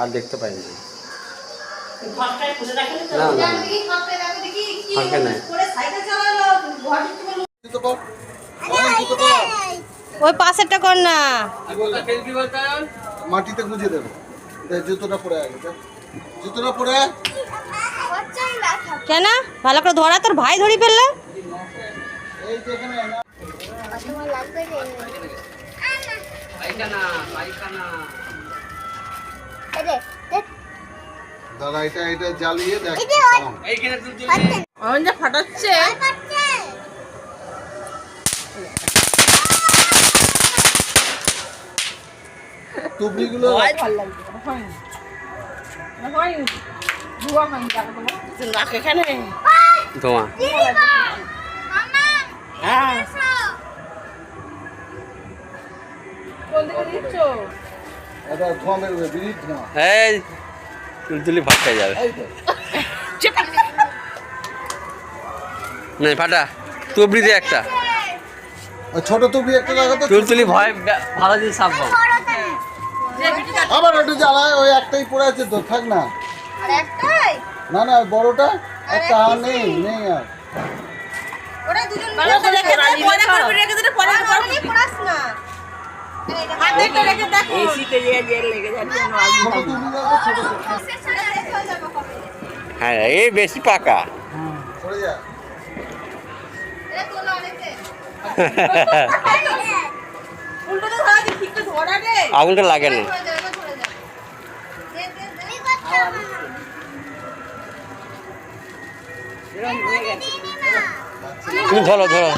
আর দেখতে পাইনি। না না ফাঁকে নাই। ওই পাশেরটা কর না। মাটিতে গুঁজে দেবে। জুতোটা পরে আগে জুতোটা পরে। কেন? ভালো করে ধরা তোর ভাই ধরি ফেললে? এই যে এখানে না। দাদা এটা এটা জ্বালিয়ে দেখ চালাও। ফাটাচ্ছে। টুপড়িগুলো ভালো লাগছে না, হয়নি। ধোয়া হয়নি টাকা এখানে। ধোঁয়া। হ্যাঁ। কোন দিকে দিচ্ছ? এটা ধোঁয়া বেরোবে বিড়ির ধোঁয়া এই তুলতুলি ভাত খাই যাবে। এই ফাটা। তুবড়ি দিয়ে একটা। ছোট টুপড়ি একটা লাগাতো তুলতুলি ভয় ভালো জিনিস সাপ পাবো আবার ওটা জ্বালায় ওই একটাই পড়ে আছে তো থাক না। না না বড়টা একটা আর নেই নেই আর। ভালো করে রেখে দে, পরে করবি, রেখে দে, পরে করবি। হাতে তো হ্যাঁ এই বেশি পাকা। আগুনটা লাগে না তুমি ধরো ধরো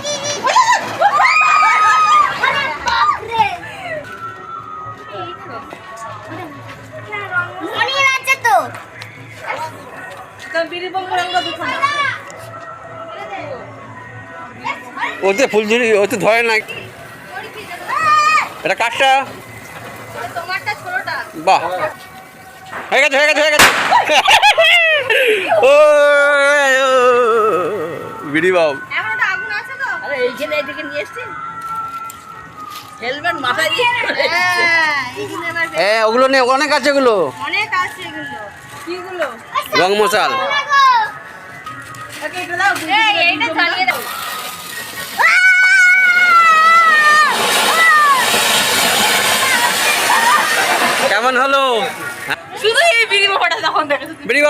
ওতে ফুলঝুরি ওতে ধরে না এটা কাঠটা বাহ। হয়ে গেছে হয়ে গেছে হয়ে গেছে। ও। বিড়ি বাবু এইখানে এদিকে নিয়ে এসছি। হেলমেট মাথায় দিয়ে হ্যাঁ ওগুলো নেই অনেক আছে ওগুলো অনেক আছে এগুলো। কিগুলো? রং মশাল। কেমন হলো? শুধু এই বিড়ি তখন বিড়ি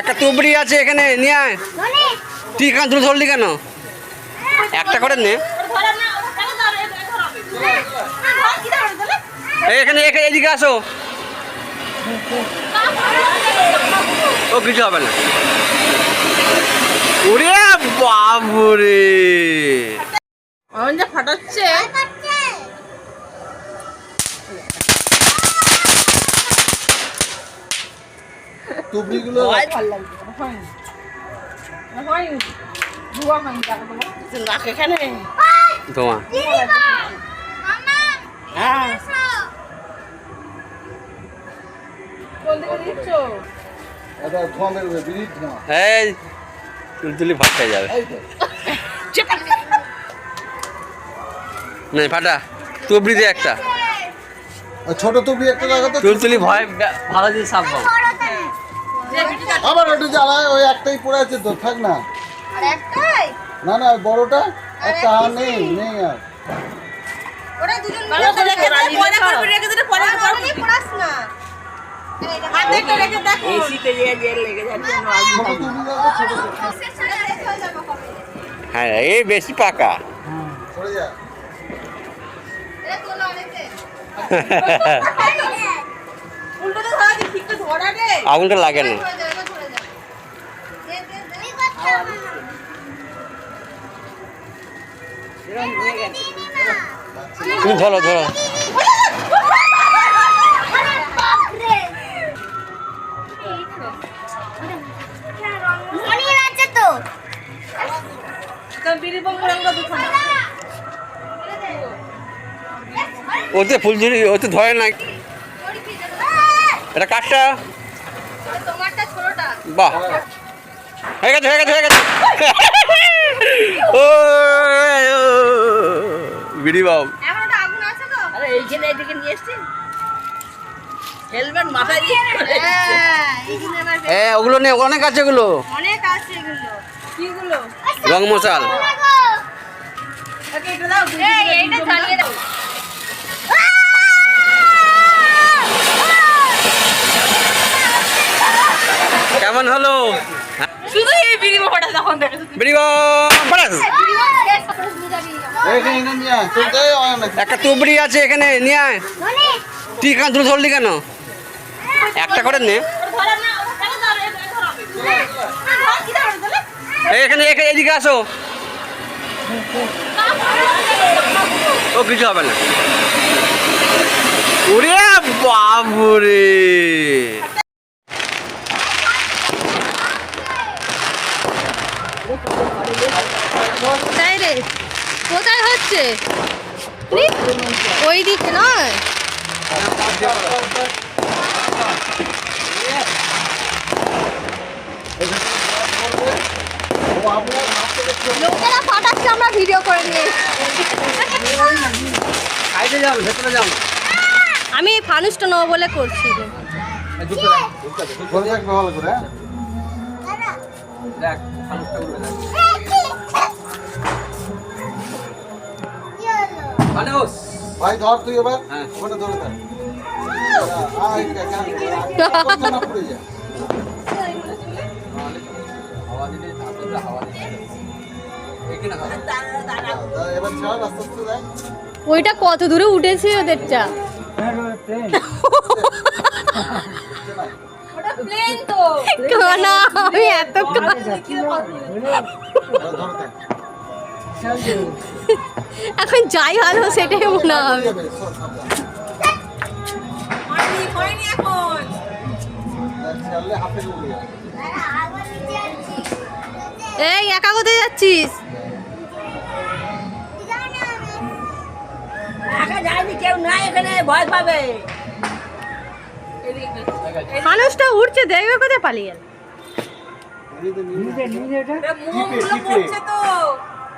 একটা তুবড়ি আছে এখানে নিয়ে আয়। তুই কেন তুলে ধরলি কেন? একটা করে নে। এখানে এদিকে আসো। ও কিছু হবে না। ওরে বাবুরে। আমার যা ফাটাচ্ছে টুপড়িগুলো তোমার। নাক হ্যাঁ তুলতুলি যাবে। ফাটা। তুবড়ি দিয়ে একটা। ছোট একটা লাগাতো তুলতুলি ভয় ভালো জিনিস সাপ পাবো আবার ওটা ওই একটাই পড়ে আছে তো থাক না। না না বড়টা একটা আর নেই নেই আর। ভালো করে রেখে দে, পরে করবি, রেখে দে, পরে করবি। হাতে তো হ্যাঁ এই বেশি পাকা। আগুনটা লাগে না। তুমি ধরো ধরো। ওতে ফুলঝুরি ওতে ধরে না এটা কাঠটা বাহ। হয়ে গেছে হয়ে গেছে হয়ে গেছে। ও বিড়ি বাবু এখন আগুন আছে তো এইখানে এদিকে নিয়ে এসছি। হেলমেট মাথায় দিয়ে হ্যাঁ, এইখানে ওগুলো নেই অনেক আছে ওগুলো অনেক আছে এগুলো। কিগুলো রং মশাল। কেমন হলো? একটা তুবড়ি আছে এখানে নিয়ে আয়। কেন? একটা করে নে ধরা না কেন ধরে ধরাবে কি ধরে এই এখানে এখানে, এদিকে আসো। ও, কিছু হবে না। ওরে বাবুরে। কোথায় রে, কোথায় হচ্ছে? ওই দিকে নয়। লোকেরা ফাটাচ্ছে আমরা ভিডিও করে নিয়ে ভেতরে যাও আমি ফানুসটা নেব বলে করছি হ্যাঁ দেখ ফানুসটা উড়বে ভাই ধর তুই এবার হ্যাঁ। ওখানে ধরে থাক হাওয়া ওইটা কত দূরে উঠেছে ওদেরটা? না আমি এত এখন যাই ভালো সেটাই মনে হবে এখন। এই একা কোথায় যাচ্ছিস? একা যায়নি কেউ নাই এখানে ভয় পাবে। মানুষটা উঠছে দেখবে কোথায় পালিয়ে নিজে নিজে মোমগুলো টিপে। পড়ছে তো।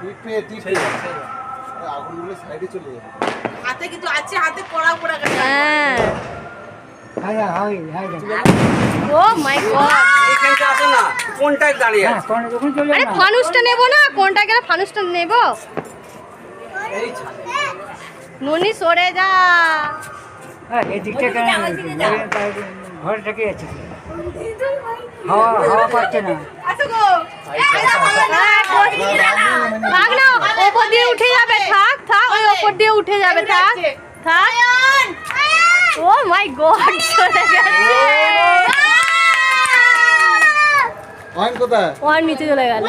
টিপে টিপে। আরে আগুনগুলো সাইডে চলে যাবে। হাতে কিছু আছে হাতে পড়া পড়া গেছে হ্যাঁ। Oh my God. এখানটা আসো না কোনটায় দাঁড়িয়ে আছে? আরে ফানুসটা নেব না? কোনটা গেলে ফানুসটা নেব? ননি সরে যা। এদিকটা কেন ঘরে থেকে আছে? হাওয়া হাওয়া পাচ্ছে না। ওপর দিয়ে উঠে যাবে থাক থাক ওই ওপর দিয়ে উঠে যাবে থাক। থাক। ও মাই গড সরে গেছে। অয়ন কোথায়? ও আর নিচে চলে গেল।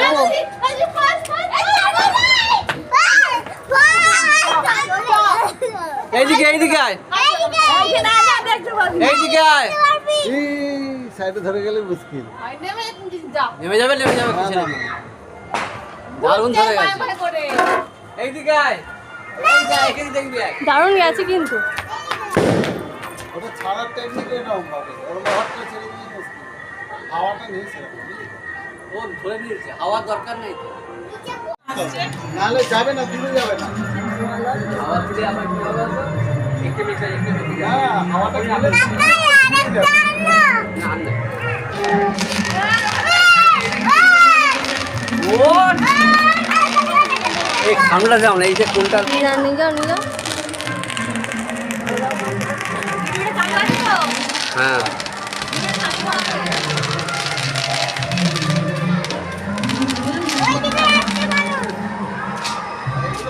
এইদিকে এইদিকে আয়। এইদিকে আয়। সাইডে ধরে গেলে মুশকিল। নেমে যাবে নেমে যাবে কিছু নেই দারুণ ধরে গেছে। এইদিকে আয়। দারুণ গেছে কিন্তু। ওটা ছাড়ার টেকনিক এরকম ভাবে ওরকম হট করে ছেড়ে দিলে মুশকিল। হাওয়াটা নেই সেরকম। ও ধরে নিয়েছে হাওয়ার দরকার নেই তো। নাহলে যাবে না দূরে যাবে না। হাওয়া দিলে আবার কি হবে? একটু একটু। হ্যাঁ হাওয়াটা এই যাও না এই যে কোনটা? যাও। হ্যাঁ।